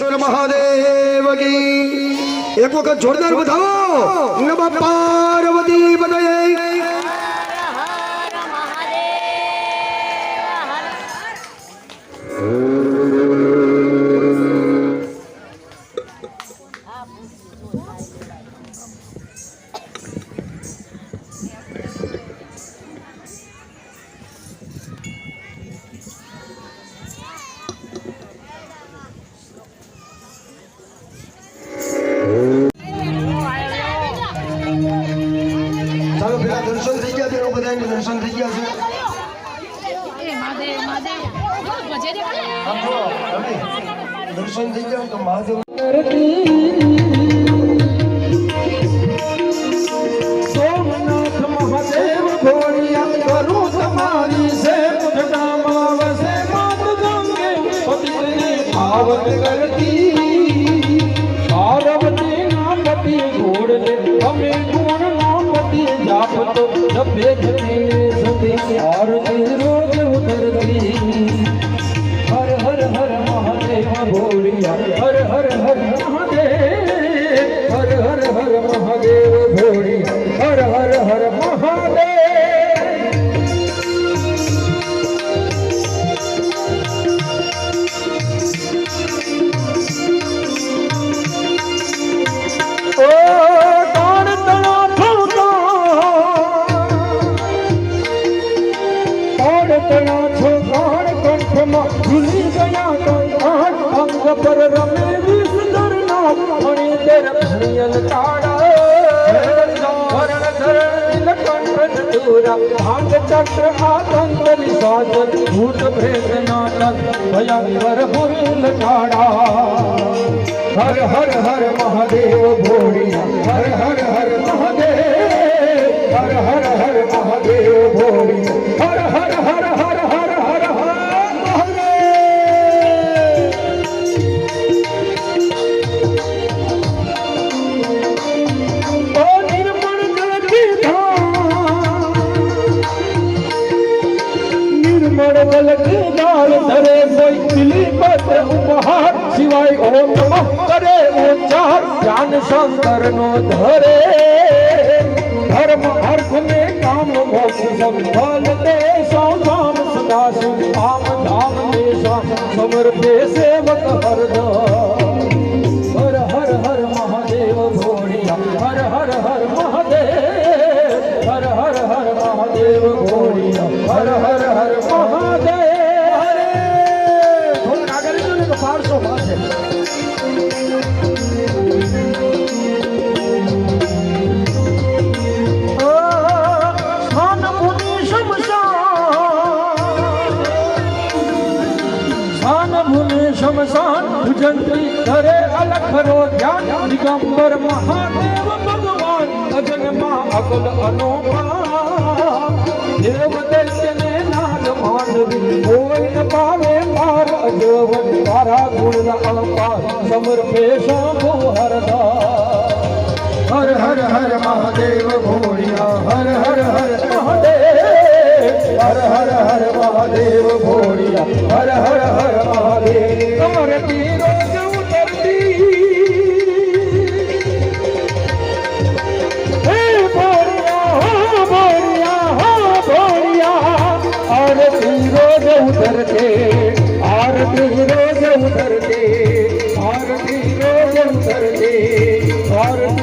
સિદ્ધેશ્વર મહાદેવ કી એક વખત જોરદાર બતાવો નમઃ પાર્વતી બધાય દર્શન થઈ ગયા તેઓ બધાને દર્શન થઈ ગયા છે. દર્શન થઈ ગયા તો મહાદેવ પાવન કરતી પાર્વતી ના પતિ ગોળ અમે ગુણ પતિ જાપતો જપે જપીને સદી આરતી રોજ કંઠમાં ભૂલી ગયા કંઠાણ અંગ પર રમે વિસદર ના મણી તેર સાજન ભૂત પ્રેત નાટક ભયંકર ભૂલ તાડા હર હર હર મહાદેવ ભોળી હર હર હર મહાદેવ, હર હર દાળ ધરે કોઈ પીલી પત્ર ઉપહાર સિવાય ઓમ કરે ઉચ્ચાર જ્ઞાન શંકર નો ધરે. ધર્મ અર્થ ને કામ મોક્ષ સંભલ દે. સૌ ધામ સદા શિવ આમ ધામ ને સમર્પે સેવક હરદમ ભૂમિ ભુજંતી ધરે અલખરો ધ્યાન દિગંબર મહાદેવ ભગવાન અજન્મા અકલ અનોપા દેવ દર્શને નાદ માનવી કોઈ પાવે માર અજવન તારા ગુણ અલંકાર સમર્પે શંભુ હરદા હર હર હર મહાદેવ ભોળિયા, હર હર હર મહાદેવ. રોજ ઉતરતે આરતી રોજ ઉતરતે આરતી રોજ ઉતરતે આરતી